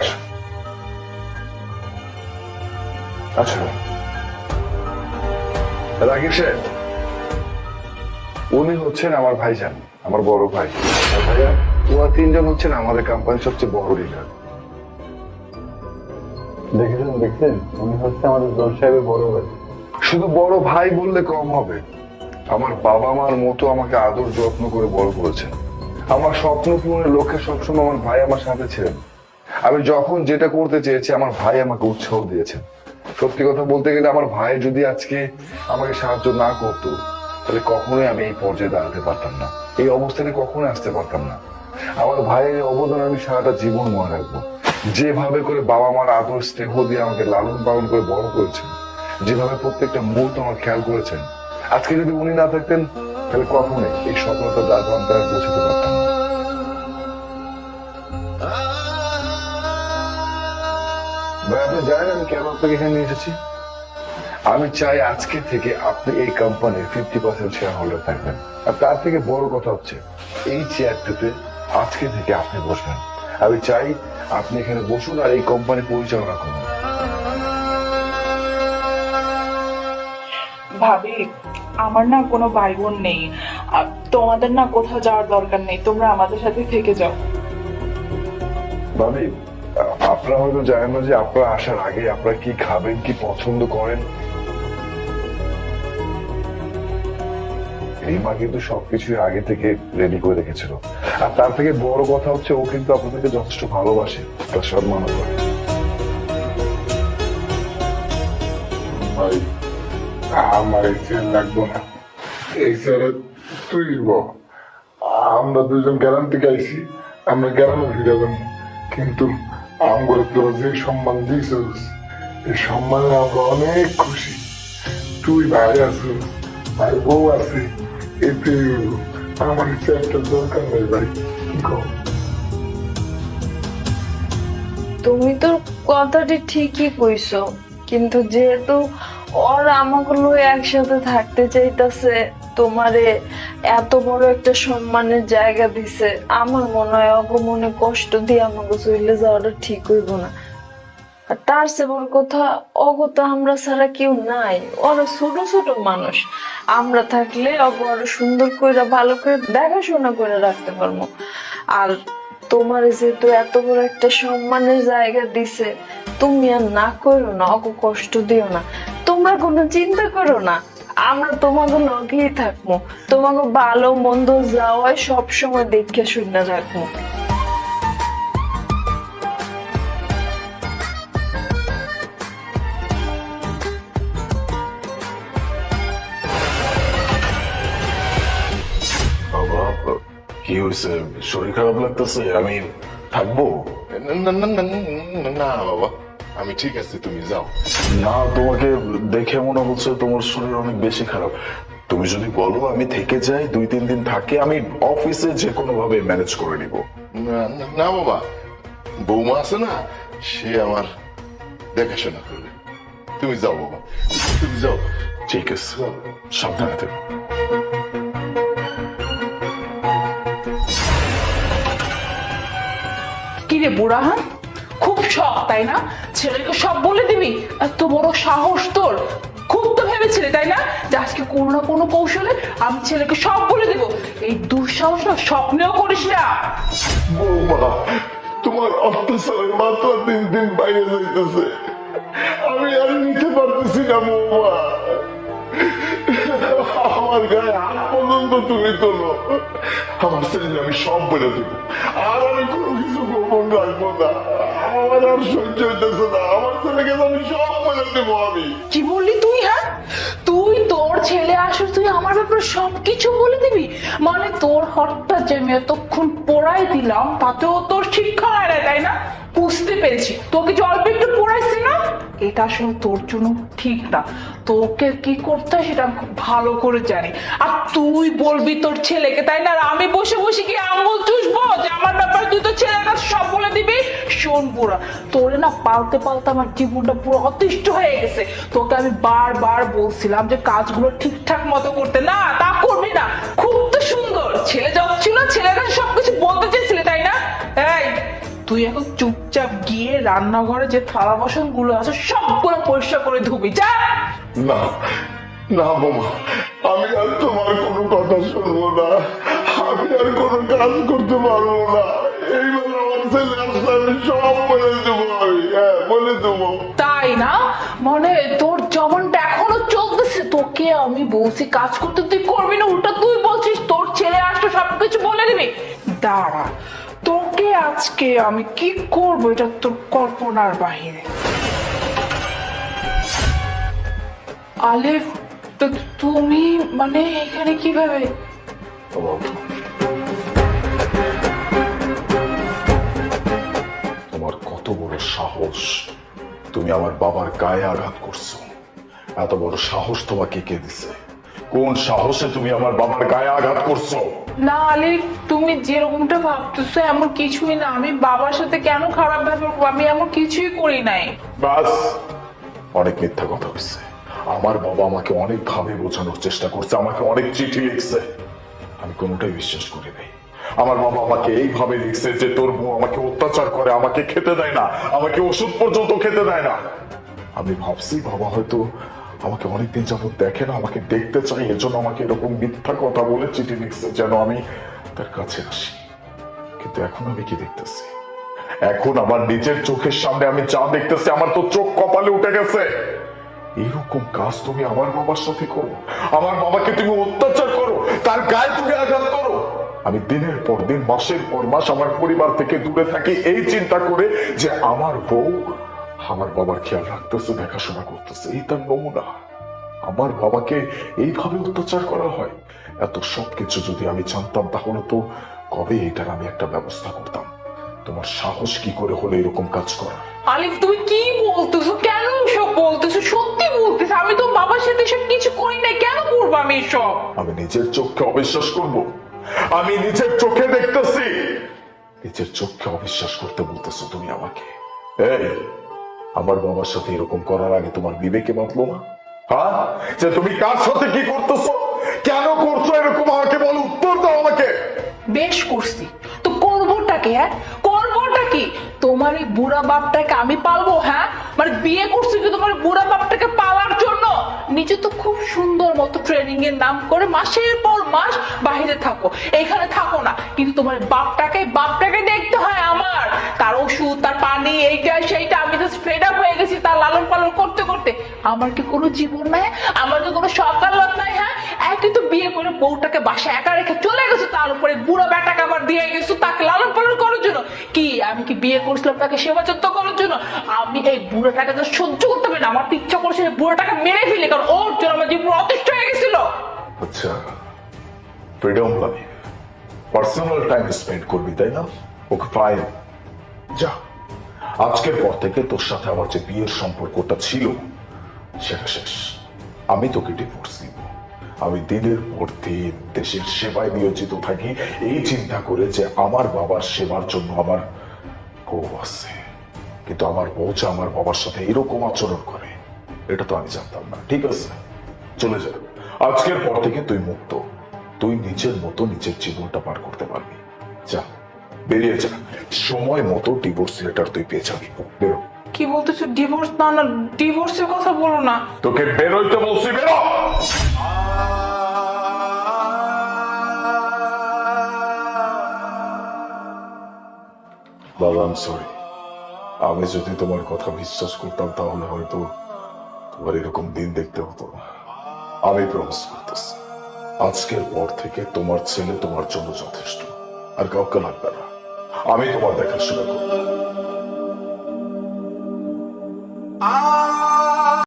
আসো আচ্ছা রাকিব সাহেব উনি হচ্ছেন আমার ভাইজান, আমার বড় ভাই। ভাইয়া তিনজন হচ্ছেন আমাদের কোম্পানির সবচেয়ে বড় লিডার দেখেছেন, দেখছেন? উনি হচ্ছে আমাদের জোর সাহেবের বড় ভাই। শুধু বড় ভাই বললে কম হবে। আমার বাবা মার মতো আমাকে আদর যত্ন করে বড় করেছেন। আমার স্বপ্ন পূরণের লক্ষ্যে সবসময় আমার ভাই আমার সাথে ছিলেন। আমি যখন যেটা করতে চেয়েছি, আমার ভাই আমাকে উৎসাহ দিয়েছেন। সত্যি কথা বলতে গেলে আমার ভাই যদি আজকে আমাকে সাহায্য না করতো, তাহলে কখনোই আমি এই পর্যায়ে দাঁড়াতে পারতাম না। এই অবস্থানে কখনোই আসতে পারতাম না। আমার ভাইয়ের অবদান আমি সারাটা জীবন মনে রাখব। যেভাবে করে বাবা মার আদর স্নেহ দিয়ে আমাকে লালন পালন করে বড় করেছেন, যেভাবে প্রত্যেকটা মুহূর্ত আমার খেয়াল করেছেন, আজকে যদি উনি না থাকতেন, তাহলে কখনোই এই সফলতা দ্বার পৌঁছতে পারতাম আপনি জানেন আমি কেন আপনাকে এখানে নিয়ে এসেছি? আমি চাই আজকে থেকে আপনি এই কোম্পানির ফিফটি পার্সেন্ট শেয়ার হোল্ডার থাকবেন। আর তার থেকে বড় কথা হচ্ছে এই চেয়ারটাতে আজকে থেকে আপনি বসবেন। আমি চাই আপনি এখানে বসুন আর এই কোম্পানি পরিচালনা করুন। ভাবি আমার না কোনো ভাই বোন নেই তোমাদের না কোথাও যাওয়ার দরকার নেই তোমরা আমাদের সাথে থেকে যাও। ভাবি আপনারা হয়তো জানেন না যে আপনারা আসার আগে আপনারা কি খাবেন, কি পছন্দ করেন। এই মা কিন্তু সবকিছু আগে থেকে রেডি করে রেখেছিল। আর তার থেকে বড় কথা হচ্ছে, ও কিন্তু আপনাদেরকে যথেষ্ট ভালোবাসে। তার সম্মান করে আমার এই চেয়ার লাগবো না। এই চেয়ারে তুই আমরা দুজন গ্যারাম থেকে আইছি আমরা গ্যারামে ফিরে যাব কিন্তু সম্মান এই সম্মানে আমরা অনেক খুশি। তুই ভাই আছিস, ভাই বউ আছে। এতে আমার চেয়ারটার দরকার নেই ভাই। কি তুমি তো কথাটি ঠিকই কইছো, কিন্তু যেহেতু ওর আমাগুলো একসাথে থাকতে চাইতাছে তোমারে এত বড় একটা সম্মানের জায়গা দিছে। আমার মনে হয় অগ মনে কষ্ট দিয়ে আমাকে চলে যাওয়াটা ঠিক হইব না। আর তার সে বড় কথা, অগ তো আমরা ছাড়া কেউ নাই। ওরা ছোট ছোট মানুষ। আমরা থাকলে অগ আরও সুন্দর করে ভালো করে দেখাশোনা করে রাখতে পারব। আর তোমার যেহেতু এত বড় একটা সম্মানের জায়গা দিছে, তুমি আর না করো না অত কষ্ট দিও না। তোমরা কোনো চিন্তা করো না। আমরা তোমাকে লগেই থাকব। তোমাকে ভালো, মন্দ যাওয়ায় সব সময় দেখে শুনে বাবা, কি হয়েছে? শরীর খারাপ লাগতেছে, আমি থাকব? না, বাবা। আমি ঠিক আছে, তুমি যাও। না, তোমাকে দেখে মনে হচ্ছে তোমার শরীর অনেক বেশি খারাপ। তুমি যদি বলো আমি থেকে যাই, দুই, তিন দিন থাকি, আমি অফিসে যে কোনো ভাবে ম্যানেজ করে নিব। না বাবা, বৌমা আছে না, সে আমার দেখাশোনা করবে। তুমি যাও বাবা, তুমি যাও। ঠিক আছে, সাবধানে থেকো। কি রে বুড়া হ্যাঁ খুব শখ, তাই না? ছেলেকে সব বলে দিবি, এত বড় সাহস তোর। খুব তো ভেবেছিলি, তাই না? যে আজকে কোনো না কোনো কৌশলে আমি ছেলেকে সব বলে দেবো। এই দুঃসাহস না স্বপ্নেও করিস না। তোমার দিন দিন বাইরে যাইতেছে। আমি আর নিতে পারতেছি না আমার গায়ে হাত পর্যন্ত তুমি তোলো। আমার ছেলে আমি সব বলে দেবো। আর আমি কোনো কিছু গোপন রাখব না। আর সহ্য হইতেছে না। আমার ছেলেকে আমি সব বলে দেবো আমি। কি বললি তুই হ্যাঁ? তুই, তোর ছেলে আসলে তুই আমার ব্যাপারে সবকিছু বলে দিবি? মানে তোর হটটা যে আমি এতক্ষণ পড়াই দিলাম, তাতেও তোর শিক্ষা হয় তাই না? বুঝতে পেরেছি। তোকে যে অল্প একটু পড়াইছি না? এটা আসলে তোর জন্য ঠিক না। তোকে কি করতে হয় সেটা ভালো করে জানি। আর তুই বলবি তোর ছেলেকে, তাই না? আমি বসে বসে কি আঙুল চুষবো যে আমার ব্যাপারে তুই তো ছেলের কাছে সব বলে দিবি? শোন তোরে না পালতে পালতে আমার জীবনটা পুরো অতিষ্ঠ হয়ে গেছে। তোকে আমি বারবার বলছিলাম যে কাজগুলো ঠিকঠাক মতো করতে। না, তা তাই এখন চুপচাপ গিয়ে রান্নাঘরে যে থালা বাসনগুলো আছে সবগুলো পরিষ্কার করে ধুবি যা! না না বোমা আমি আর তোমার কোনো কথা শুনব না। আমি আর কোনো কাজ করতে পারব না। এইবার আমার ছেলে আসলে আমি সব বলে দেবো আমি। হ্যাঁ বলে দেবো। তাই না? মানে তোর জবনটা এখনও চলতেছে তোকে আমি বলছি কাজ করতে তুই করবি না উল্টা তুই বলছিস তোর ছেলে আসলে সবকিছু বলে দিবি। দাঁড়া তোকে আজকে আমি কি করব? এটা তোর কল্পনার বাহিরে। আলিফ, তো তুমি মানে এখানে কীভাবে? তোমার কত বড় সাহস তুমি আমার বাবার গায়ে আঘাত করছ। এত বড় সাহস তোমাকে কে দিছে? কোন সাহসে তুমি আমার বাবার গায়ে আঘাত করছ? না আলিফ তুমি যেরকমটা ভাবতেছো এমন কিছুই না। আমি বাবার সাথে কেন খারাপ ব্যবহার করব? আমি এমন কিছুই করি নাই। বাস অনেক মিথ্যা কথা হয়েছে আমার বাবা আমাকে অনেক ভাবে বোঝানোর চেষ্টা করছে আমাকে অনেক চিঠি লিখছে। আমি কোনোটাই বিশ্বাস করি নাই। আমার বাবা আমাকে এইভাবে লিখছে যে তোর বউ আমাকে অত্যাচার করে আমাকে খেতে দেয় না আমাকে ওষুধ পর্যন্ত খেতে দেয় না। আমি ভাবছি বাবা হয়তো আমাকে অনেকদিন যাবত দেখে না, আমাকে দেখতে চাই এর জন্য আমাকে এরকম মিথ্যা কথা বলে চিঠি লিখছে যেন আমি তার কাছে আসি। কিন্তু এখন আমি কি দেখতেছি? এখন আমার নিজের চোখের সামনে আমি যা দেখতেছি, আমার তো চোখ কপালে উঠে গেছে। এরকম কাজ তুমি আমার বাবার সাথে করো। আমার বাবাকে তুমি অত্যাচার করো। তার গায়ে তুমি আঘাত করো। আমি দিনের পর দিন, মাসের পর মাস আমার পরিবার থেকে দূরে থাকি, এই চিন্তা করে যে আমার বউ আমার বাবার খেয়াল রাখতেছে দেখাশোনা করতেছে এই তার নমুনা। আমার বাবাকে এইভাবে অত্যাচার করা হয়? এত সবকিছু যদি আমি জানতাম তাহলে তো কবে এটার আমি একটা ব্যবস্থা করতাম? তোমার সাহস কি করে হলো এরকম কাজ করা? আলিফ তুমি কি বলতেছো? কেন সব বলতেছো? সত্যি বলতেছো আমি তো বাবার সাথে সব কিছু করি না কেন করব আমি এসব? আমি নিজের চোখকে অবিশ্বাস করব। আমি নিজের চোখে দেখতেছি। নিজের চোখকে অবিশ্বাস করতে বলতেছো তুমি আমাকে। এই আমার বাবার সাথে এরকম করার আগে তোমার বিবেকে বাঁধলো না? হ্যাঁ? যে তুমি কার সাথে কি করতেছো? কেন করছ এরকম? আমাকে বল, উত্তর দাও আমাকে। বেশ করছি। তো করবোটা কি হ্যাঁ? করবোটা কি? তোমার এই বুড়া বাপটাকে আমি পালবো হ্যাঁ? মানে বিয়ে করছি কি তোমার বুড়া বাপটাকে নিজে তো খুব সুন্দর মতো ট্রেনিং এর নাম করে মাসের পর মাস বাইরে থাকো। এখানে থাকো না। কিন্তু তোমার বাপটাকে বাপটাকে দেখতে হয় আমার। তার ওষুধ, তার পানি, এইটা, সেইটা। আমি ফেড আপ হয়ে গেছি তার লালন পালন করতে করতে। আমার কি কোনো জীবন নাই? আমার কি কোনো সকালত নাই হ্যাঁ? একই তো বিয়ে করে বউটাকে বাসায় একা রেখে চলে গেছো, তার উপরে বুড়ো বেটাকে আবার দিয়ে গেছো তাকে লালন পালন করার জন্য। কি, আমি কি বিয়ে করছিলাম তাকে সেবা যত্ন করার জন্য? আমি এই বুড়োটাকে তো সহ্য করতে পারি না। আমার ইচ্ছা করছে বুড়োটাকে মেরে ফেলি, কারণ আমার অতিষ্ঠ হয়ে গেছিল। আচ্ছা ফ্রিডম পার্সোনাল টাইম স্পেন্ড করবি, তাই না? ওকে ফাইন যা, আজকের পর থেকে তোর সাথে আমার যে বিয়ের সম্পর্কটা ছিল, সেটা শেষ। আমি তোকে ডিভোর্স দিব। আমি দিনের পর দিন দেশের সেবায় নিয়োজিত থাকি। এই চিন্তা করে যে আমার বাবার সেবার জন্য আমার বউ আছে। কিন্তু আমার বউ আমার বাবার সাথে এরকম আচরণ করে এটা তো আমি জানতাম না। ঠিক আছে? চলে যা। আজকের পর থেকে তুই মুক্ত। তুই নিজের মতো নিজের জীবনটা পার করতে পারবি। যা। বেরিয়ে যা। সময় মতো ডিভোর্স লেটার তুই পেয়ে যাবি। বেরো। কি বলতেছো? ডিভোর্স না না ডিভোর্সের কথা বলো না। তোকে বেরোইতে বলছি বেরো! বাবা আমি সরি আমি যদি তোমার কথা বিশ্বাস করতাম তাহলে হয়তো তোমার এরকম দিন দেখতে হতো। আমি প্রমিস করতেছি, আজকের পর থেকে তোমার ছেলে তোমার জন্য যথেষ্ট, আর কাউকে লাগবে না। আমি তোমার দেখাশোনা করব।